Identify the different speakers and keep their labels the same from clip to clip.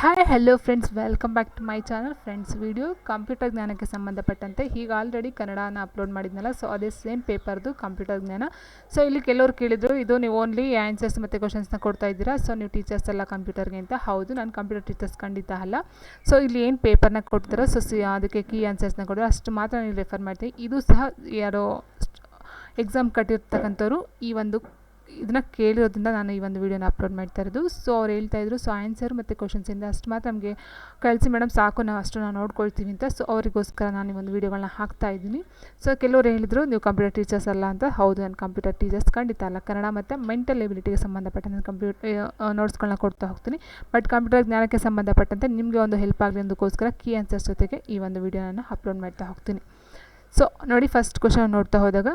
Speaker 1: Hi hello friends welcome back to my channel friends video computer ಜ್ಞಾನಕ್ಕೆ ಸಂಬಂಧಪಟ್ಟಂತೆ ಈಗ already ಕನ್ನಡನ ಅಪ್ಲೋಡ್ ಮಾಡಿದ್ನಲ್ಲ ಸೊ ಅದೇ ಸೇಮ್ ಪೇಪರ್ದು ಕಂಪ್ಯೂಟರ್ ಜ್ಞಾನ. ಸೊ ಇಲ್ಲಿ ಕೆಲವರು ಕೇಳಿದರು, ಇದು ನೀವು ಓನ್ಲಿ ಆನ್ಸರ್ಸ್ ಮತ್ತು ಕ್ವಶನ್ಸ್ನ ಕೊಡ್ತಾ ಇದ್ದೀರಾ? ಸೊ ನೀವು ಟೀಚರ್ಸ್ ಎಲ್ಲ ಕಂಪ್ಯೂಟರ್ಗೆ ಅಂತ? ಹೌದು, ನಾನು ಕಂಪ್ಯೂಟರ್ ಟೀಚರ್ಸ್ ಖಂಡಿತ ಅಲ್ಲ. ಸೊ ಇಲ್ಲಿ ಏನು ಪೇಪರ್ನ ಕೊಡ್ತಾರೋ? ಸೊ ಸಿ, ಅದಕ್ಕೆ ಕೀ ಆನ್ಸರ್ಸ್ನ ಕೊಡೋ ಅಷ್ಟು ಮಾತ್ರ ನೀವು ರೆಫರ್ ಮಾಡ್ತೀನಿ. ಇದು ಸಹ ಯಾರೋ ಎಕ್ಸಾಮ್ ಕಟ್ಟಿರ್ತಕ್ಕಂಥವ್ರು ಈ ಒಂದು ಇದನ್ನ ಕೇಳಿರೋದ್ರಿಂದ ನಾನು ಈ ಒಂದು ವೀಡಿಯೋನ ಅಪ್ಲೋಡ್ ಮಾಡ್ತಾ ಇರೋದು. ಸೊ ಅವ್ರು ಹೇಳ್ತಾ ಇದ್ರು ಸೊ ಆನ್ಸರ್ ಮತ್ತು ಕ್ವಶನ್ಸಿಂದ ಅಷ್ಟು ಮಾತ್ರ ನಮಗೆ ಕಳಿಸಿ ಮೇಡಮ್ ಸಾಕು, ನಾವು ಅಷ್ಟು ನಾವು ನೋಡ್ಕೊಳ್ತೀವಿ ಅಂತ. ಸೊ ಅವರಿಗೋಸ್ಕರ ನಾನು ಈ ಒಂದು ವೀಡಿಯೋಗಳನ್ನ ಹಾಕ್ತಾ ಇದ್ದೀನಿ. ಸೊ ಕೆಲವರು ಹೇಳಿದರು, ನೀವು ಕಂಪ್ಯೂಟರ್ ಟೀಚರ್ಸ್ ಅಲ್ಲ ಅಂತ. ಹೌದು, ನಾನು ಕಂಪ್ಯೂಟರ್ ಟೀಚರ್ಸ್ ಖಂಡಿತ ಅಲ್ಲ. ಕನ್ನಡ ಮತ್ತು ಮೆಂಟಲ್ ಎಬಿಲಿಟಿಗೆ ನಾನು ಕಂಪ್ಯೂಟರ್ ನೋಟ್ಸ್ಗಳನ್ನ ಕೊಡ್ತಾ ಹೋಗ್ತೀನಿ. ಬಟ್ ಕಂಪ್ಯೂಟರ್ ಜ್ಞಾನಕ್ಕೆ ಸಂಬಂಧಪಟ್ಟಂತೆ ನಿಮಗೆ ಒಂದು ಹೆಲ್ಪ್ ಆಗಲಿ ಅಂದಕ್ಕೋಸ್ಕರ ಕೀ ಆನ್ಸರ್ಸ್ ಜೊತೆಗೆ ಈ ಒಂದು ವೀಡಿಯೋನ ಅಪ್ಲೋಡ್ ಮಾಡ್ತಾ ಹೋಗ್ತೀನಿ. ಸೊ ನೋಡಿ ಫಸ್ಟ್ ಕ್ವಶನ್ ನೋಡ್ತಾ ಹೋದಾಗ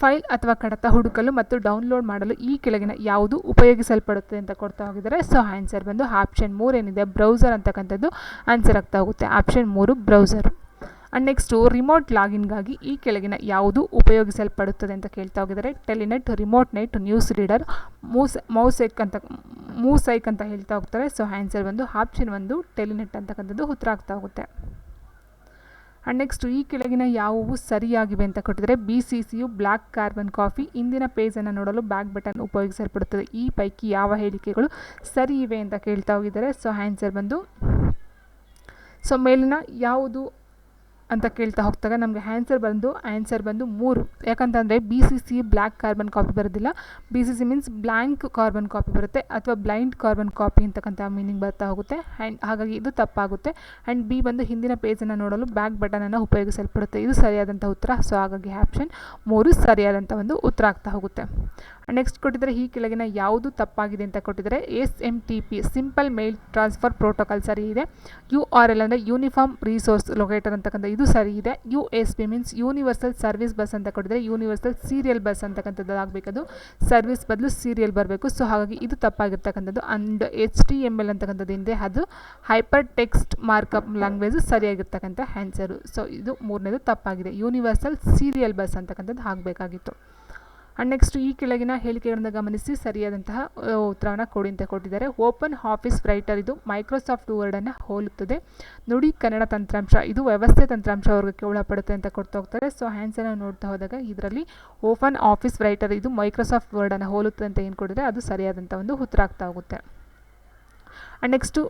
Speaker 1: ಫೈಲ್ ಅಥವಾ ಕಡತ ಹುಡುಕಲು ಮತ್ತು ಡೌನ್ಲೋಡ್ ಮಾಡಲು ಈ ಕೆಳಗಿನ ಯಾವುದು ಉಪಯೋಗಿಸಲ್ಪಡುತ್ತೆ ಅಂತ ಕೊಡ್ತಾ ಹೋಗಿದ್ದಾರೆ. ಸೊ, ಆನ್ಸರ್ ಬಂದು ಆಪ್ಷನ್ ಮೂರು ಏನಿದೆ? ಬ್ರೌಸರ್ ಅಂತಕ್ಕಂಥದ್ದು ಆನ್ಸರ್ ಆಗ್ತಾ ಹೋಗುತ್ತೆ. ಆಪ್ಷನ್ ಮೂರು, ಬ್ರೌಸರ್. ಆ್ಯಂಡ್ ನೆಕ್ಸ್ಟು, ರಿಮೋಟ್ ಲಾಗಿನ್ಗಾಗಿ ಈ ಕೆಳಗಿನ ಯಾವುದು ಉಪಯೋಗಿಸಲ್ಪಡುತ್ತದೆ ಅಂತ ಕೇಳ್ತಾ ಹೋಗಿದ್ದಾರೆ. Telnet, remote net, news reader, ಮೂಸ್, Mosaic ಅಂತ, ಮೂಸೈಕ್ ಅಂತ ಹೇಳ್ತಾ ಹೋಗ್ತಾರೆ. ಸೊ, ಆನ್ಸರ್ ಬಂದು ಆಪ್ಷನ್ ಒಂದು, ಟೆಲಿನೆಟ್ ಅಂತಕ್ಕಂಥದ್ದು ಉತ್ತರ ಆಗ್ತಾ ಹೋಗುತ್ತೆ. ಆ್ಯಂಡ್ ನೆಕ್ಸ್ಟ್ ಈ ಕೆಳಗಿನ ಯಾವುವು ಸರಿಯಾಗಿವೆ ಅಂತ ಕೊಟ್ಟಿದ್ರೆ B C C black carbon copy ಇಂದಿನ ಪೇಜನ್ನು ನೋಡಲು ಬ್ಯಾಕ್ ಬಟನ್ ಉಪಯೋಗಿಸಲ್ಪಡುತ್ತದೆ. ಈ ಪೈಕಿ ಯಾವ ಹೇಳಿಕೆಗಳು ಸರಿ ಇವೆ ಅಂತ ಕೇಳ್ತಾ ಹೋಗಿದ್ದಾರೆ. ಸೊ ಆನ್ಸರ್ ಬಂದು ಸೊ ಮೇಲಿನ ಯಾವುದು ಅಂತ ಕೇಳ್ತಾ ಹೋಗ್ತಾಗ ನಮಗೆ ಆನ್ಸರ್ ಬಂದು ಆನ್ಸರ್ ಬಂದು ಮೂರು. ಯಾಕಂತಂದರೆ B C C black carbon copy ಬರೋದಿಲ್ಲ. B C C means blank carbon copy ಬರುತ್ತೆ ಅಥವಾ ಬ್ಲೈಂಡ್ ಕಾರ್ಬನ್ ಕಾಪಿ ಅಂತಕ್ಕಂಥ ಮೀನಿಂಗ್ ಬರ್ತಾ ಹೋಗುತ್ತೆ. ಆ್ಯಂಡ್ ಹಾಗಾಗಿ ಇದು ತಪ್ಪಾಗುತ್ತೆ. ಆ್ಯಂಡ್ ಬಿ ಬಂದು ಹಿಂದಿನ ಪೇಜನ್ನು ನೋಡಲು ಬ್ಯಾಕ್ ಬಟನನ್ನು ಉಪಯೋಗಿಸಲ್ಪಡುತ್ತೆ. ಇದು ಸರಿಯಾದಂಥ ಉತ್ತರ. ಸೊ ಹಾಗಾಗಿ ಆಪ್ಷನ್ ಮೂರು ಸರಿಯಾದಂಥ ಒಂದು ಉತ್ತರ ಆಗ್ತಾ ಹೋಗುತ್ತೆ. ನೆಕ್ಸ್ಟ್ ಕೊಟ್ಟಿದ್ದಾರೆ ಈ ಕೆಳಗಿನ ಯಾವುದು ತಪ್ಪಾಗಿದೆ ಅಂತ ಕೊಟ್ಟಿದ್ದಾರೆ S M T P simple mail transfer protocol ಸರಿ ಇದೆ. ಯು ಆರ್ ಎಲ್ ಅಂದರೆ ಯೂನಿಫಾರ್ಮ್ ರಿಸೋರ್ಸ್ ಲೊಕೇಟರ್ ಅಂತಕ್ಕಂಥ ಇದು ಸರಿ ಇದೆ. U S P means universal service bus ಅಂತ ಕೊಟ್ಟಿದ್ದಾರೆ ಯೂನಿವರ್ಸಲ್ ಸೀರಿಯಲ್ ಬಸ್ ಅಂತಕ್ಕಂಥದ್ದು ಆಗಬೇಕದು. ಸರ್ವಿಸ್ ಬದಲು ಸೀರಿಯಲ್ ಬರಬೇಕು. ಸೊ ಹಾಗಾಗಿ ಇದು ತಪ್ಪಾಗಿರ್ತಕ್ಕಂಥದ್ದು. And H T M L ಅಂತಕ್ಕಂಥದ್ದು ಹಿಂದೆ ಅದು ಹೈಪರ್ ಟೆಕ್ಸ್ಟ್ ಮಾರ್ಕಪ್ ಲ್ಯಾಂಗ್ವೇಜ್ ಸರಿಯಾಗಿರ್ತಕ್ಕಂಥ ಆನ್ಸರು ಸೊ ಇದು ಮೂರನೇದು ತಪ್ಪಾಗಿದೆ. ಯೂನಿವರ್ಸಲ್ ಸೀರಿಯಲ್ ಬಸ್ ಅಂತಕ್ಕಂಥದ್ದು ಆಗಬೇಕಾಗಿತ್ತು. ಆ್ಯಂಡ್ ನೆಕ್ಸ್ಟ್ ಈ ಕೆಳಗಿನ ಹೇಳಿಕೆಗಳನ್ನು ಗಮನಿಸಿ ಸರಿಯಾದಂತಹ ಉತ್ತರವನ್ನು ಕೊಡಿ ಅಂತ ಕೊಟ್ಟಿದ್ದಾರೆ. ಓಪನ್ ಆಫೀಸ್ ರೈಟರ್ ಇದು ಮೈಕ್ರೋಸಾಫ್ಟ್ ವರ್ಡನ್ನು ಹೋಲುತ್ತದೆ. ನುಡಿ ಕನ್ನಡ ತಂತ್ರಾಂಶ, ಇದು ವ್ಯವಸ್ಥೆ ತಂತ್ರಾಂಶ ವರ್ಗಕ್ಕೆ ಒಳಪಡುತ್ತೆ ಅಂತ ಕೊಡ್ತಾ ಹೋಗ್ತಾರೆ. ಸೊ ಹ್ಯಾಂಡ್ಸನ್ನು ನೋಡ್ತಾ ಹೋದಾಗ ಇದರಲ್ಲಿ ಓಪನ್ ಆಫೀಸ್ ರೈಟರ್ ಇದು ಮೈಕ್ರೋಸಾಫ್ಟ್ ವರ್ಡನ್ನು ಹೋಲುತ್ತದೆ ಅಂತ ಏನು ಕೊಡಿದರೆ ಅದು ಸರಿಯಾದಂಥ ಒಂದು ಉತ್ತರ ಆಗ್ತಾ ಹೋಗುತ್ತೆ. ಆ್ಯಂಡ್ ನೆಕ್ಸ್ಟು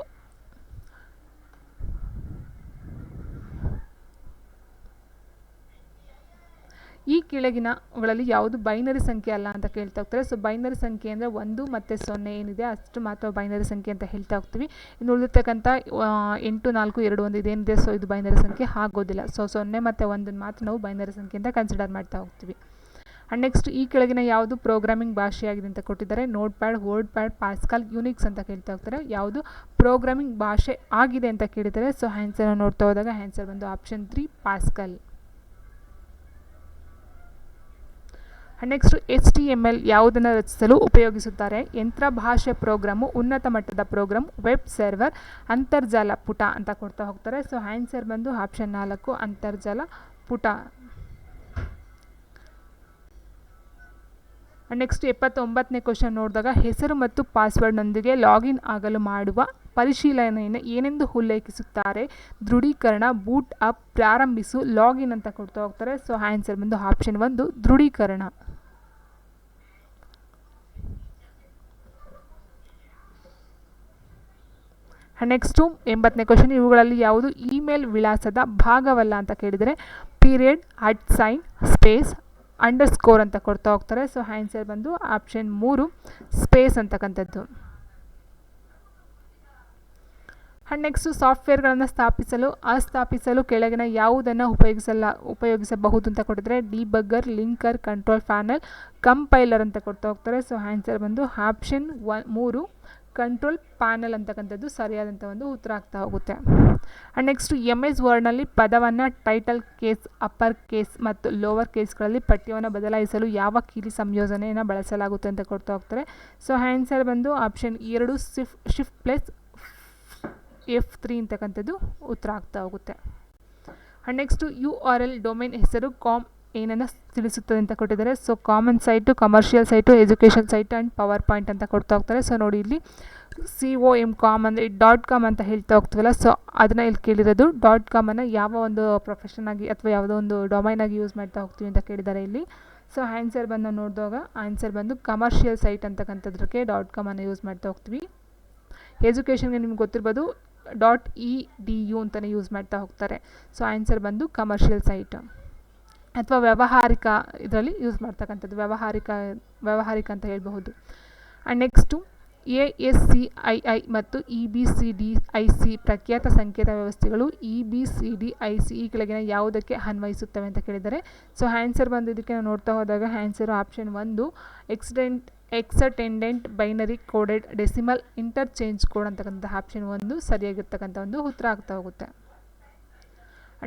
Speaker 1: ಈ ಕೆಳಗಿನಗಳಲ್ಲಿ ಯಾವುದು ಬೈನರಿ ಸಂಖ್ಯೆ ಅಲ್ಲ ಅಂತ ಕೇಳ್ತಾ ಹೋಗ್ತಾರೆ. ಸೊ ಬೈನರಿ ಸಂಖ್ಯೆ ಅಂದರೆ ಒಂದು ಮತ್ತು ಸೊನ್ನೆ ಏನಿದೆ ಅಷ್ಟು ಮಾತ್ರ ಬೈನರಿ ಸಂಖ್ಯೆ ಅಂತ ಹೇಳ್ತಾ ಹೋಗ್ತೀವಿ. ಇನ್ನು ಉಳಿದಿರ್ತಕ್ಕಂಥ ಎಂಟು, ನಾಲ್ಕು, ಎರಡು, ಒಂದು ಇದೇನಿದೆ ಸೊ ಇದು ಬೈನರಿ ಸಂಖ್ಯೆ ಆಗೋದಿಲ್ಲ. ಸೊ ಸೊನ್ನೆ ಮತ್ತು ಒಂದನ್ನು ಮಾತ್ರ ನಾವು ಬೈನರಿ ಸಂಖ್ಯೆ ಅಂತ ಕನ್ಸಿಡರ್ ಮಾಡ್ತಾ ಹೋಗ್ತೀವಿ. ಆ್ಯಂಡ್ ನೆಕ್ಸ್ಟ್ ಈ ಕೆಳಗಿನ ಯಾವುದು ಪ್ರೋಗ್ರಾಮಿಂಗ್ ಭಾಷೆಯಾಗಿದೆ ಅಂತ ಕೊಟ್ಟಿದ್ದಾರೆ. Notepad WordPad Pascal Unix ಅಂತ ಕೇಳ್ತಾ ಹೋಗ್ತಾರೆ. ಯಾವುದು ಪ್ರೋಗ್ರಾಮಿಂಗ್ ಭಾಷೆ ಆಗಿದೆ ಅಂತ ಕೇಳಿದರೆ ಸೊ ಆನ್ಸರ್ ನೋಡ್ತಾ ಹೋದಾಗ ಆನ್ಸರ್ ಬಂದು option three Pascal next H T M L ಯಾವುದನ್ನು ರಚಿಸಲು ಉಪಯೋಗಿಸುತ್ತಾರೆ? ಯಂತ್ರ, ಭಾಷೆ, ಪ್ರೋಗ್ರಾಮು, ಉನ್ನತ ಮಟ್ಟದ ಪ್ರೋಗ್ರಾಮ್, ವೆಬ್ ಸರ್ವರ್, ಅಂತರ್ಜಾಲ ಪುಟ ಅಂತ ಕೊಡ್ತಾ ಹೋಗ್ತಾರೆ. ಸೊ ಆನ್ಸರ್ ಬಂದು ಆಪ್ಷನ್ ನಾಲ್ಕು, ಅಂತರ್ಜಾಲ ಪುಟ. ನೆಕ್ಸ್ಟ್ ಎಪ್ಪತ್ತೊಂಬತ್ತನೇ ಕ್ವಶನ್ ನೋಡಿದಾಗ ಹೆಸರು ಮತ್ತು ಪಾಸ್ವರ್ಡ್ನೊಂದಿಗೆ ಲಾಗಿನ್ ಆಗಲು ಮಾಡುವ ಪರಿಶೀಲನೆಯನ್ನು ಏನೆಂದು ಉಲ್ಲೇಖಿಸುತ್ತಾರೆ? ದೃಢೀಕರಣ ಬೂಟ್ ಅಪ್ ಪ್ರಾರಂಭಿಸು ಲಾಗಿನ್ ಅಂತ ಕೊಡ್ತಾ ಹೋಗ್ತಾರೆ. ಸೊ ಆನ್ಸರ್ ಬಂದು ಆಪ್ಷನ್ ಒಂದು, ದೃಢೀಕರಣ. ನೆಕ್ಸ್ಟು ಎಂಬತ್ತನೇ ಕ್ವಶನ್ ಇವುಗಳಲ್ಲಿ ಯಾವುದು ಇಮೇಲ್ ವಿಳಾಸದ ಭಾಗವಲ್ಲ ಅಂತ ಕೇಳಿದರೆ period at sign space underscore ಅಂತ ಕೊಡ್ತಾ ಹೋಗ್ತಾರೆ. ಸೊ ಆನ್ಸರ್ ಬಂದು ಆಪ್ಷನ್ ಮೂರು ಸ್ಪೇಸ್ ಅಂತಕ್ಕಂಥದ್ದು ಆ್ಯಂಡ್ ನೆಕ್ಸ್ಟು ಸಾಫ್ಟ್ವೇರ್ಗಳನ್ನು ಸ್ಥಾಪಿಸಲು, ಅಸ್ಥಾಪಿಸಲು ಕೆಳಗಿನ ಯಾವುದನ್ನು ಉಪಯೋಗಿಸಲ್ಲ, ಉಪಯೋಗಿಸಬಹುದು ಅಂತ ಕೊಟ್ಟಿದ್ರೆ debugger linker control panel compiler ಅಂತ ಕೊಡ್ತಾ ಹೋಗ್ತಾರೆ. ಸೊ ಆನ್ಸರ್ ಬಂದು ಆಪ್ಷನ್ ಒನ್ ಮೂರು ಕಂಟ್ರೋಲ್ ಪ್ಯಾನಲ್ ಅಂತಕ್ಕಂಥದ್ದು ಸರಿಯಾದಂಥ ಒಂದು ಉತ್ತರ ಆಗ್ತಾ ಹೋಗುತ್ತೆ. ಆ್ಯಂಡ್ ನೆಕ್ಸ್ಟು ಎಂ ಎಸ್ ವರ್ಡ್ನಲ್ಲಿ ಪದವನ್ನು ಟೈಟಲ್ ಕೇಸ್ ಅಪ್ಪರ್ ಕೇಸ್ ಮತ್ತು ಲೋವರ್ ಕೇಸ್ಗಳಲ್ಲಿ ಪಠ್ಯವನ್ನು ಬದಲಾಯಿಸಲು ಯಾವ ಕೀಲಿ ಸಂಯೋಜನೆಯನ್ನು ಬಳಸಲಾಗುತ್ತೆ ಅಂತ ಕೊಡ್ತಾ ಹೋಗ್ತಾರೆ. ಸೊ ಆನ್ಸರ್ ಬಂದು ಆಪ್ಷನ್ ಎರಡು ಸಿಫ್ ಶಿಫ್ಟ್ ಪ್ಲಸ್ ಎಫ್ ತ್ರೀ ಅಂತಕ್ಕಂಥದ್ದು ಉತ್ತರ ಆಗ್ತಾ ಹೋಗುತ್ತೆ. And next U R L domain ಹೆಸರು ಕಾಮ್ ಏನನ್ನು ತಿಳಿಸುತ್ತದೆ ಅಂತ ಕೊಟ್ಟಿದ್ದಾರೆ. So common site commercial site education site and PowerPoint ಅಂತ ಕೊಡ್ತಾ ಹೋಗ್ತಾರೆ. ಸೊ ನೋಡಿ ಇಲ್ಲಿ ಸಿ ಒ ಎಂ ಕಾಮ್ ಅಂದರೆ ಡಾಟ್ ಕಾಮ್ ಅಂತ ಹೇಳ್ತಾ ಹೋಗ್ತೀವಲ್ಲ. ಸೊ ಅದನ್ನು ಇಲ್ಲಿ ಕೇಳಿರೋದು. ಡಾಟ್ ಕಾಮನ್ನು ಯಾವ ಒಂದು ಪ್ರೊಫೆಷನ್ ಆಗಿ ಅಥವಾ ಯಾವುದೋ ಒಂದು ಡೊಮೈನ್ ಆಗಿ ಯೂಸ್ ಮಾಡ್ತಾ ಹೋಗ್ತೀವಿ ಅಂತ ಕೇಳಿದ್ದಾರೆ ಇಲ್ಲಿ. ಸೊ ಆನ್ಸರ್ ಬಂದು ನೋಡಿದಾಗ ಆನ್ಸರ್ ಬಂದು ಕಮರ್ಷಿಯಲ್ ಸೈಟ್ ಅಂತಕ್ಕಂಥದ್ರಕ್ಕೆ ಡಾಟ್ ಕಾಮನ್ನು ಯೂಸ್ ಮಾಡ್ತಾ ಹೋಗ್ತೀವಿ. ಎಜುಕೇಷನ್ಗೆ ನಿಮ್ಗೆ ಗೊತ್ತಿರ್ಬೋದು ಡಾಟ್ ಇ ಡಿ ಯು ಅಂತಲೇ ಯೂಸ್ ಮಾಡ್ತಾ ಹೋಗ್ತಾರೆ. ಸೊ ಆನ್ಸರ್ ಬಂದು ಕಮರ್ಷಿಯಲ್ ಸೈಟ್ ಅಥವಾ ವ್ಯವಹಾರಿಕ ಇದರಲ್ಲಿ ಯೂಸ್ ಮಾಡ್ತಕ್ಕಂಥದ್ದು, ವ್ಯಾವಹಾರಿಕ ವ್ಯಾವಹಾರಿಕ ಅಂತ ಹೇಳಬಹುದು. And next A S C I I ಮತ್ತು E B C D I C ಪ್ರಖ್ಯಾತ ಸಂಕೇತ ವ್ಯವಸ್ಥೆಗಳು E B C D I C ಈ ಕೆಳಗಿನ ಯಾವುದಕ್ಕೆ ಅನ್ವಯಿಸುತ್ತವೆ ಅಂತ ಕೇಳಿದ್ದಾರೆ ಸೊ ಹ್ಯಾನ್ಸರ್ ಬಂದು ನಾವು ನೋಡ್ತಾ ಹೋದಾಗ ಹ್ಯಾನ್ಸರು ಆಪ್ಷನ್ ಒಂದು accident extended binary coded decimal interchange code ಅಂತಕ್ಕಂಥ ಆಪ್ಷನ್ ಒಂದು, ಸರಿಯಾಗಿರ್ತಕ್ಕಂಥ ಒಂದು ಉತ್ತರ ಆಗ್ತಾ ಹೋಗುತ್ತೆ.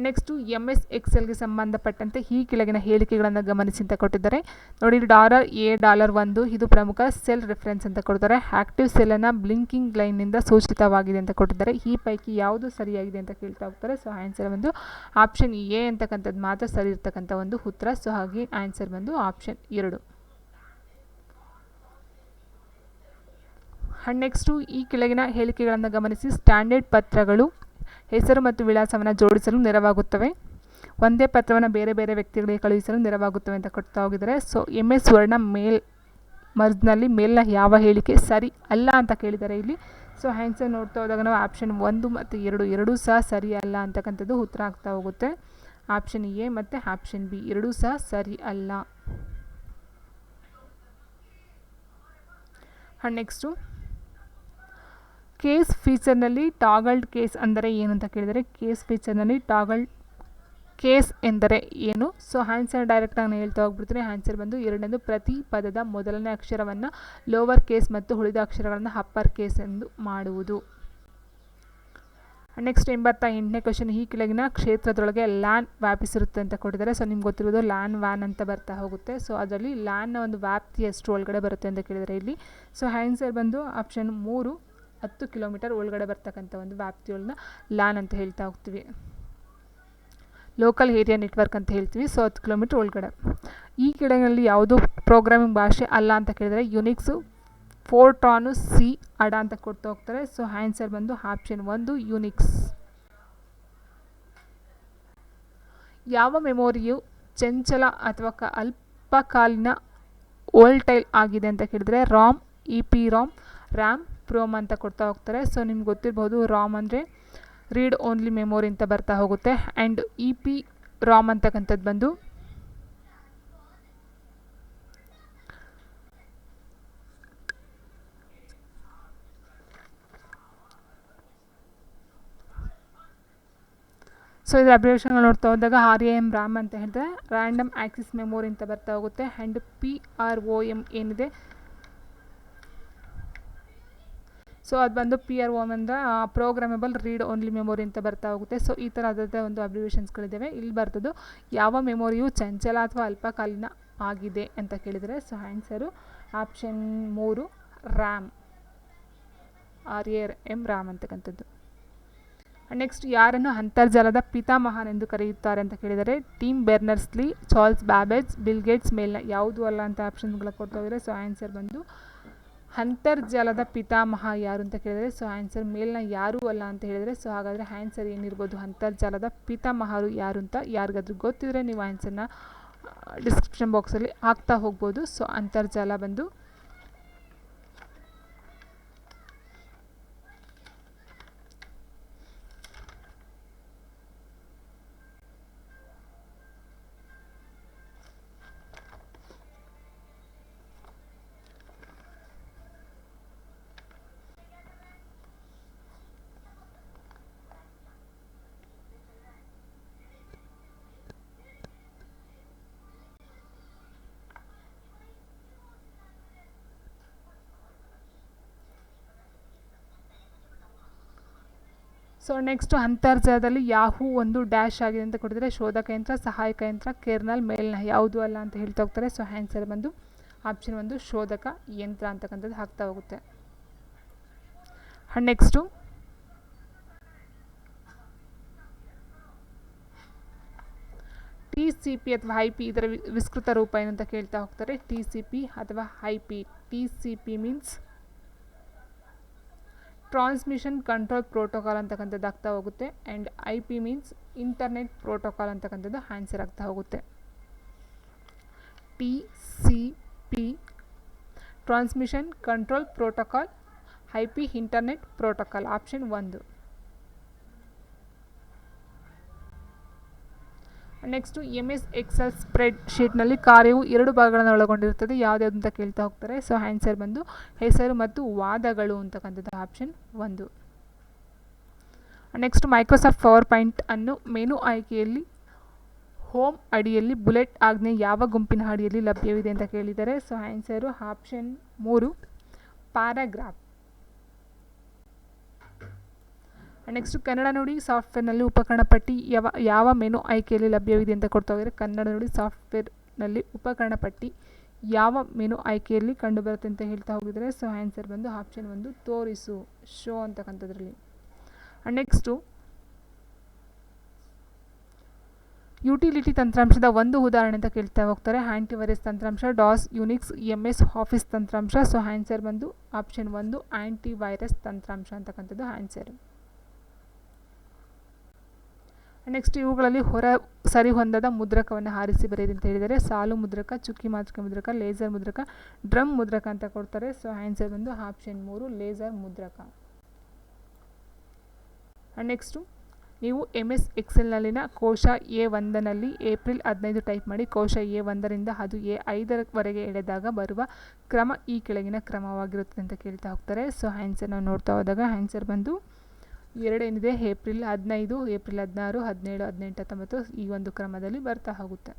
Speaker 1: ನೆಕ್ಸ್ಟು ಎಂ ಎಸ್ ಎಕ್ಸೆಲ್ಗೆ ಸಂಬಂಧಪಟ್ಟಂತೆ ಈ ಕೆಳಗಿನ ಹೇಳಿಕೆಗಳನ್ನು ಗಮನಿಸಿ ಅಂತ ಕೊಟ್ಟಿದ್ದಾರೆ. ನೋಡಿ ಡಾಲರ್ ಎ ಡಾಲರ್ ಒಂದು, ಇದು ಪ್ರಮುಖ ಸೆಲ್ ರೆಫರೆನ್ಸ್ ಅಂತ ಕೊಡ್ತಾರೆ. ಆ್ಯಕ್ಟಿವ್ ಸೆಲ್ಲನ್ನು ಬ್ಲಿಂಕಿಂಗ್ ಲೈನ್ನಿಂದ ಸೂಚಿತವಾಗಿದೆ ಅಂತ ಕೊಟ್ಟಿದ್ದಾರೆ. ಈ ಪೈಕಿ ಯಾವುದು ಸರಿಯಾಗಿದೆ ಅಂತ ಕೇಳ್ತಾ ಹೋಗ್ತಾರೆ. ಸೊ ಆನ್ಸರ್ ಬಂದು ಆಪ್ಷನ್ ಎ ಅಂತಕ್ಕಂಥದ್ದು ಮಾತ್ರ ಸರಿ ಇರ್ತಕ್ಕಂಥ ಒಂದು ಉತ್ತರ. ಸೊ ಹಾಗೆ ಆನ್ಸರ್ ಬಂದು ಆಪ್ಷನ್ ಎರಡು. ನೆಕ್ಸ್ಟು ಈ ಕೆಳಗಿನ ಹೇಳಿಕೆಗಳನ್ನು ಗಮನಿಸಿ ಸ್ಟ್ಯಾಂಡರ್ಡ್ ಪತ್ರಗಳು ಹೆಸರು ಮತ್ತು ವಿಳಾಸವನ್ನು ಜೋಡಿಸಲು ನೆರವಾಗುತ್ತವೆ. ಒಂದೇ ಪತ್ರವನ್ನು ಬೇರೆ ಬೇರೆ ವ್ಯಕ್ತಿಗಳಿಗೆ ಕಳುಹಿಸಲು ನೆರವಾಗುತ್ತವೆ ಅಂತ ಕೊಡ್ತಾ ಹೋಗಿದ್ದಾರೆ. ಸೊ ಎಂ ಎಸ್ ವರ್ಣ ಮೇಲ್, ಮರ್ಜ್ನಲ್ಲಿ ಮೇಲ್ನ ಯಾವ ಹೇಳಿಕೆ ಸರಿ ಅಲ್ಲ ಅಂತ ಕೇಳಿದ್ದಾರೆ ಇಲ್ಲಿ. ಸೊ ಆನ್ಸರ್ ನೋಡ್ತಾ ಹೋದಾಗ ನಾವು ಆಪ್ಷನ್ ಒಂದು ಮತ್ತು ಎರಡು, ಎರಡೂ ಸಹ ಸರಿ ಅಲ್ಲ ಅಂತಕ್ಕಂಥದ್ದು ಉತ್ತರ ಆಗ್ತಾ ಹೋಗುತ್ತೆ. ಆಪ್ಷನ್ ಎ ಮತ್ತು ಆಪ್ಷನ್ ಬಿ ಎರಡೂ ಸಹ ಸರಿ ಅಲ್ಲ. ನೆಕ್ಸ್ಟು ಕೇಸ್ ಫೀಚರ್ನಲ್ಲಿ ಟಾಗಲ್ಡ್ ಕೇಸ್ ಅಂದರೆ ಏನು ಅಂತ ಕೇಳಿದರೆ ಕೇಸ್ ಫೀಚರ್ನಲ್ಲಿ ಟಾಗಲ್ಡ್ ಕೇಸ್ ಎಂದರೆ ಏನು? ಸೊ ಆನ್ಸರ್ ಡೈರೆಕ್ಟಾಗಿ ನಾನು ಹೇಳ್ತಾ ಹೋಗ್ಬಿಡ್ತೀನಿ. ಆನ್ಸರ್ ಬಂದು ಎರಡನೇದು ಪ್ರತಿ ಪದದ ಮೊದಲನೇ ಅಕ್ಷರವನ್ನು ಲೋವರ್ ಕೇಸ್ ಮತ್ತು ಉಳಿದ ಅಕ್ಷರಗಳನ್ನು ಅಪ್ಪರ್ ಕೇಸ್ ಎಂದು ಮಾಡುವುದು. ನೆಕ್ಸ್ಟ್ ಎಂಬತ್ತ ಎಂಟನೇ ಕ್ವಶನ್ ಈ ಕೆಳಗಿನ ಕ್ಷೇತ್ರದೊಳಗೆ ಲ್ಯಾನ್ ವ್ಯಾಪಿಸಿರುತ್ತೆ ಅಂತ ಕೊಟ್ಟಿದ್ದಾರೆ. ಸೊ ನಿಮ್ಗೆ ಗೊತ್ತಿರೋದು ಲ್ಯಾನ್ ವ್ಯಾನ್ ಅಂತ ಬರ್ತಾ ಹೋಗುತ್ತೆ. ಸೊ ಅದರಲ್ಲಿ ಲ್ಯಾನ್ನ ಒಂದು ವ್ಯಾಪ್ತಿ ಎಷ್ಟು ಒಳಗಡೆ ಬರುತ್ತೆ ಅಂತ ಕೇಳಿದರೆ ಇಲ್ಲಿ. ಸೊ ಆನ್ಸರ್ ಬಂದು ಆಪ್ಷನ್ ಮೂರು ಹತ್ತು ಕಿಲೋಮೀಟರ್ ಒಳಗಡೆ ಬರ್ತಕ್ಕಂಥ ಒಂದು ವ್ಯಾಪ್ತಿಯೊಳನ ಲ್ಯಾನ್ ಅಂತ ಹೇಳ್ತಾ ಹೋಗ್ತೀವಿ. ಲೋಕಲ್ ಏರಿಯಾ ನೆಟ್ವರ್ಕ್ ಅಂತ ಹೇಳ್ತೀವಿ. ಸೊ ಹತ್ತು ಕಿಲೋಮೀಟ್ರ್ ಒಳಗಡೆ. ಈ ಕೆಳಗಿನಲ್ಲಿ ಯಾವುದು ಪ್ರೋಗ್ರಾಮಿಂಗ್ ಭಾಷೆ ಅಲ್ಲ ಅಂತ ಕೇಳಿದರೆ ಯುನಿಕ್ಸು ಫೋರ್ಟ್ರಾನು ಸಿ ಅಡ ಅಂತ ಕೊಡ್ತಾ ಹೋಗ್ತಾರೆ. ಸೊ ಆನ್ಸರ್ ಬಂದು ಆಪ್ಷನ್ ಒಂದು ಯುನಿಕ್ಸ್ ಯಾವ ಮೆಮೊರಿಯು ಚಂಚಲ ಅಥವಾ ಕ ಅಲ್ಪಕಾಲೀನ ಓಲ್ಟೈಲ್ ಆಗಿದೆ ಅಂತ ಕೇಳಿದರೆ ROM E P ROM RAM PROM ಅಂತ ಕೊಡ್ತಾ ಹೋಗ್ತಾರೆ. ಸೊ ನಿಮ್ಗೆ ಗೊತ್ತಿರ್ಬೋದು ರಾಮ್ ಅಂದರೆ ರೀಡ್ ಓನ್ಲಿ ಮೆಮೊರಿ ಅಂತ ಬರ್ತಾ ಹೋಗುತ್ತೆ. ಆ್ಯಂಡ್ ಇ ಪಿ ರಾಮ್ ಅಂತಕ್ಕಂಥದ್ದು ಬಂದು ಸೊ ಇದು ಅಬ್ರಿವೇಷನ್ಗಳು ನೋಡ್ತಾ ಹೋದಾಗ ಆರ್ ಎ ಎಂ ರಾಮ್ ಅಂತ ಹೇಳಿದ್ರೆ ರ್ಯಾಂಡಮ್ ಆ್ಯಕ್ಸಿಸ್ ಮೆಮೊರಿ ಅಂತ ಬರ್ತಾ ಹೋಗುತ್ತೆ. And P R O M ಏನಿದೆ? ಸೊ ಅದು ಬಂದು P R O M programmable read only memory ಅಂತ ಬರ್ತಾ ಹೋಗುತ್ತೆ. ಸೊ ಈ ಥರ ಒಂದು ಅಬ್ರಿವೇಷನ್ಸ್ಗಳಿದ್ದಾವೆ ಇಲ್ಲಿ ಬರ್ತದ್ದು ಯಾವ ಮೆಮೊರಿಯು ಚಂಚಲ ಅಥವಾ ಅಲ್ಪಕಾಲೀನ ಆಗಿದೆ ಅಂತ ಕೇಳಿದರೆ ಸೊ ಆನ್ಸರು ಆಪ್ಷನ್ ಮೂರು RAM R A M RAM ಅಂತಕ್ಕಂಥದ್ದು ನೆಕ್ಸ್ಟ್ ಯಾರನ್ನು ಅಂತರ್ಜಾಲದ ಪಿತಾಮಹನೆಂದು ಕರೆಯುತ್ತಾರೆ ಅಂತ ಕೇಳಿದರೆ Tim Berners Lee Charles Babbage Bill Gates ಮೇಲ್ನ ಯಾವುದು ಅಲ್ಲ ಅಂತ ಆಪ್ಷನ್ಗಳ ಕೊಡ್ತಾ ಸೊ ಆನ್ಸರ್ ಬಂದು ಅಂತರ್ಜಾಲದ ಪಿತಾಮಹ ಯಾರು ಅಂತ ಕೇಳಿದರೆ ಸೊ ಆನ್ಸರ್ ಮೇಲ್ನ ಯಾರೂ ಅಲ್ಲ ಅಂತ ಹೇಳಿದರೆ ಸೊ ಹಾಗಾದರೆ ಆನ್ಸರ್ ಏನಿರ್ಬೋದು ಅಂತರ್ಜಾಲದ ಪಿತಾಮಹರು ಯಾರು ಅಂತ ಯಾರಿಗಾದ್ರೂ ಗೊತ್ತಿದ್ರೆ ನೀವು ಆನ್ಸರ್ನ ಡಿಸ್ಕ್ರಿಪ್ಷನ್ ಬಾಕ್ಸಲ್ಲಿ ಹಾಕ್ತಾ ಹೋಗ್ಬೋದು. ಸೊ ಅಂತರ್ಜಾಲ ಬಂದು ಸೊ ನೆಕ್ಸ್ಟು ಅಂತರ್ಜಾಲದಲ್ಲಿ ಯಾಹು ಒಂದು ಡ್ಯಾಶ್ ಆಗಿದೆ ಅಂತ ಕೊಟ್ಟಿದ್ದಾರೆ. ಶೋಧಕ ಯಂತ್ರ ಸಹಾಯಕ ಯಂತ್ರ ಕೇರ್ನಲ್ ಮೇಲ್ನ ಯಾವುದು ಅಲ್ಲ ಅಂತ ಹೇಳ್ತಾ ಹೋಗ್ತಾರೆ. ಸೊ ಆನ್ಸರ್ ಬಂದು ಆಪ್ಷನ್ ಒಂದು ಶೋಧಕ ಯಂತ್ರ ಅಂತಕ್ಕಂಥದ್ದು ಹಾಕ್ತಾ ಹೋಗುತ್ತೆ. ನೆಕ್ಸ್ಟು ಟಿ ಸಿ ಪಿ ಅಥವಾ ಐ ಪಿ ಇದರ ವಿಸ್ತೃತ ರೂಪ ಏನಂತ ಕೇಳ್ತಾ ಹೋಗ್ತಾರೆ. ಟಿ ಸಿ ಪಿ ಅಥವಾ I P T C P means transmission control protocol ಅಂತಕ್ಕಂಥದ್ದು ಆಗ್ತಾ ಹೋಗುತ್ತೆ. And I P means internet protocol ಅಂತಕ್ಕಂಥದ್ದು ಆನ್ಸರ್ ಆಗ್ತಾ ಹೋಗುತ್ತೆ. T C P transmission control protocol I P internet protocol option ಒಂದು. Next M S Excel spread ಶೀಟ್ನಲ್ಲಿ ಕಾರ್ಯವು ಎರಡು ಭಾಗಗಳನ್ನು ಒಳಗೊಂಡಿರುತ್ತದೆ. ಯಾವುದ್ಯಾವ್ದು ಅಂತ ಕೇಳ್ತಾ ಹೋಗ್ತಾರೆ. ಸೊ ಆನ್ಸರ್ ಬಂದು ಹೆಸರು ಮತ್ತು ವಾದಗಳು ಅಂತಕ್ಕಂಥದ್ದು ಆಪ್ಷನ್ ಒಂದು. ನೆಕ್ಸ್ಟ್ ಮೈಕ್ರೋಸಾಫ್ಟ್ ಪವರ್ ಪಾಯಿಂಟ್ ಅನ್ನು ಮೆನು ಆಯ್ಕೆಯಲ್ಲಿ ಹೋಮ್ ಅಡಿಯಲ್ಲಿ ಬುಲೆಟ್ ಆಜ್ಞೆ ಯಾವ ಗುಂಪಿನ ಅಡಿಯಲ್ಲಿ ಲಭ್ಯವಿದೆ ಅಂತ ಕೇಳಿದ್ದಾರೆ ಸೊ ಆನ್ಸರು ಆಪ್ಷನ್ ಮೂರು ಪ್ಯಾರಾಗ್ರಾಫ್ ನೆಕ್ಸ್ಟ್ ಕನ್ನಡ ನುಡಿ ಸಾಫ್ಟ್ವೇರ್ನಲ್ಲಿ ಉಪಕರಣ ಪಟ್ಟಿ ಯಾವ ಯಾವ ಮೆನು ಆಯ್ಕೆಯಲ್ಲಿ ಲಭ್ಯವಿದೆ ಅಂತ ಕೊಡ್ತಾ ಹೋದರೆ ಕನ್ನಡ ನುಡಿ ಸಾಫ್ಟ್ವೇರ್ನಲ್ಲಿ ಉಪಕರಣ ಪಟ್ಟಿ ಯಾವ ಮೆನು ಆಯ್ಕೆಯಲ್ಲಿ ಕಂಡುಬರುತ್ತೆ ಅಂತ ಹೇಳ್ತಾ ಹೋಗಿದರೆ ಸೊ ಆನ್ಸರ್ ಬಂದು ಆಪ್ಷನ್ ಒಂದು ತೋರಿಸು ಶೋ ಅಂತಕ್ಕಂಥದ್ರಲ್ಲಿ. ನೆಕ್ಸ್ಟು ಯುಟಿಲಿಟಿ ತಂತ್ರಾಂಶದ ಒಂದು ಉದಾಹರಣೆ ಅಂತ ಕೇಳ್ತಾ ಹೋಗ್ತಾರೆ. ಆ್ಯಂಟಿವೈರಸ್ ತಂತ್ರಾಂಶ DOS Unix M S Office ತಂತ್ರಾಂಶ. ಸೊ ಆನ್ಸರ್ ಬಂದು ಆಪ್ಷನ್ ಒಂದು ಆ್ಯಂಟಿವೈರಸ್ ತಂತ್ರಾಂಶ ಅಂತಕ್ಕಂಥದ್ದು ಆನ್ಸರ್ ನೆಕ್ಸ್ಟ್ ಇವುಗಳಲ್ಲಿ ಹೊರ ಸರಿ ಹೊಂದದ ಮುದ್ರಕವನ್ನು ಹಾರಿಸಿ ಬರೆಯಿರಿ ಅಂತ ಹೇಳಿದರೆ ಸಾಲು ಮುದ್ರಕ, ಚುಕ್ಕಿ ಮಾಚಿಕೆ ಮುದ್ರಕ, ಲೇಸರ್ ಮುದ್ರಕ, ಡ್ರಮ್ ಮುದ್ರಕ ಅಂತ ಕೊಡ್ತಾರೆ. ಸೊ ಆನ್ಸರ್ ಬಂದು ಆಪ್ಷನ್ ಮೂರು, ಲೇಸರ್ ಮುದ್ರಕ. ನೆಕ್ಸ್ಟು ನೀವು ಎಂ ಎಸ್ ಎಕ್ಸೆಲ್ನಲ್ಲಿನ ಕೋಶ ಎ ಒಂದನಲ್ಲಿ ಏಪ್ರಿಲ್ ಹದಿನೈದು ಟೈಪ್ ಮಾಡಿ ಕೋಶ ಎ ಒಂದರಿಂದ ಅದು ಎ ಐದರವರೆಗೆ ಎಳೆದಾಗ ಬರುವ ಕ್ರಮ ಈ ಕೆಳಗಿನ ಕ್ರಮವಾಗಿರುತ್ತದೆ ಅಂತ ಕೇಳ್ತಾ ಹೋಗ್ತಾರೆ. ಸೊ ಆನ್ಸರ್ ನಾವು ನೋಡ್ತಾ ಹೋದಾಗ ಆನ್ಸರ್ ಬಂದು ಎರಡೇನಿದೆ, ಏಪ್ರಿಲ್ ಹದಿನೈದು, ಏಪ್ರಿಲ್ ಹದಿನಾರು, ಹದಿನೇಳು, ಹದಿನೆಂಟು, ಹತ್ತೊಂಬತ್ತು ಈ ಒಂದು ಕ್ರಮದಲ್ಲಿ ಬರ್ತಾ ಹೋಗುತ್ತೆ.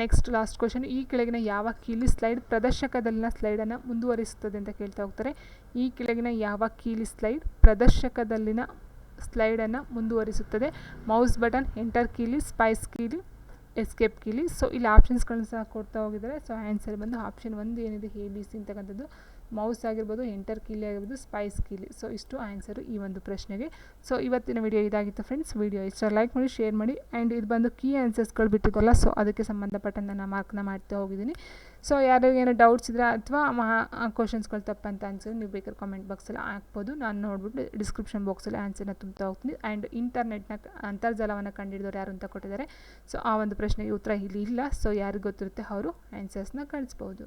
Speaker 1: ನೆಕ್ಸ್ಟ್ ಲಾಸ್ಟ್ ಕ್ವಶನ್ ಈ ಕೆಳಗಿನ ಯಾವ ಕೀಲಿ ಸ್ಲೈಡ್ ಪ್ರದರ್ಶಕದಲ್ಲಿನ ಸ್ಲೈಡನ್ನು ಮುಂದುವರಿಸುತ್ತದೆ ಅಂತ ಕೇಳ್ತಾ ಹೋಗ್ತಾರೆ. ಈ ಕೆಳಗಿನ ಯಾವ ಕೀಲಿ ಸ್ಲೈಡ್ ಪ್ರದರ್ಶಕದಲ್ಲಿನ ಸ್ಲೈಡನ್ನು ಮುಂದುವರಿಸುತ್ತದೆ? ಮೌಸ್ ಬಟನ್ ಎಂಟರ್ ಕೀಲಿ ಸ್ಪೈಸ್ ಕೀಲಿ ಎಸ್ಕೇಪ್ ಕೀಲಿ ಸೊ ಇಲ್ಲಿ ಆಪ್ಷನ್ಸ್ಗಳನ್ನ ಸಹ ಕೊಡ್ತಾ ಹೋಗಿದ್ದಾರೆ. ಸೊ ಆನ್ಸರ್ ಬಂದು ಆಪ್ಷನ್ ಒಂದು ಏನಿದೆ? ಎ ಬಿ ಸಿ ಅಂತಕ್ಕಂಥದ್ದು. ಮೌಸ್ ಆಗಿರ್ಬೋದು ಎಂಟರ್ ಕೀಲಿ ಆಗಿರ್ಬೋದು, ಸ್ಪೈಸ್ ಕೀಲಿ. ಸೊ ಇಷ್ಟು ಆನ್ಸರು ಈ ಒಂದು ಪ್ರಶ್ನೆಗೆ. ಸೊ ಇವತ್ತಿನ ವಿಡಿಯೋ ಇದಾಗಿತ್ತು ಫ್ರೆಂಡ್ಸ್ ವಿಡಿಯೋ ಇಷ್ಟ ಲೈಕ್ ಮಾಡಿ ಶೇರ್ ಮಾಡಿ ಆ್ಯಂಡ್ ಇದು ಬಂದು ಕೀ ಆನ್ಸರ್ಸ್ಗಳು ಬಿಟ್ಟಿದ್ದಲ್ಲ ಸೊ ಅದಕ್ಕೆ ಸಂಬಂಧಪಟ್ಟಂತೆ ನಾನು ಮಾರ್ಕ್ನ ಮಾಡ್ತಾ ಹೋಗಿದ್ದೀನಿ. ಸೊ ಯಾರಿಗೆ ಏನೋ ಡೌಟ್ಸ್ ಇದ್ರೆ ಅಥವಾ ಕ್ವಶನ್ಸ್ಗಳು ತಪ್ಪಂತ ಅನ್ಸಿದ್ರೆ ನೀವು ಬೇಕಾದ್ರೆ ಕಾಮೆಂಟ್ ಬಾಕ್ಸಲ್ಲಿ ಹಾಕ್ಬೋದು. ನಾನು ನೋಡ್ಬಿಟ್ಟು ಡಿಸ್ಕ್ರಿಪ್ಷನ್ ಬಾಕ್ಸಲ್ಲಿ ಆನ್ಸರ್ನ ತುಂಬ್ತಾ ಹೋಗ್ತೀನಿ. ಆ್ಯಂಡ್ ಇಂಟರ್ನೆಟ್ನ ಅಂತರ್ಜಾಲವನ್ನು ಕಂಡಿಡಿದವರು ಯಾರು ಅಂತ ಕೊಟ್ಟಿದ್ದಾರೆ. ಸೊ ಆ ಒಂದು ಪ್ರಶ್ನೆಗೆ ಉತ್ತರ ಇಲ್ಲಿ ಇಲ್ಲ. ಸೊ ಯಾರಿಗೆ ಗೊತ್ತಿರುತ್ತೆ, ಅವರು ಆನ್ಸರ್ಸ್ನ ಕಳಿಸ್ಬೋದು.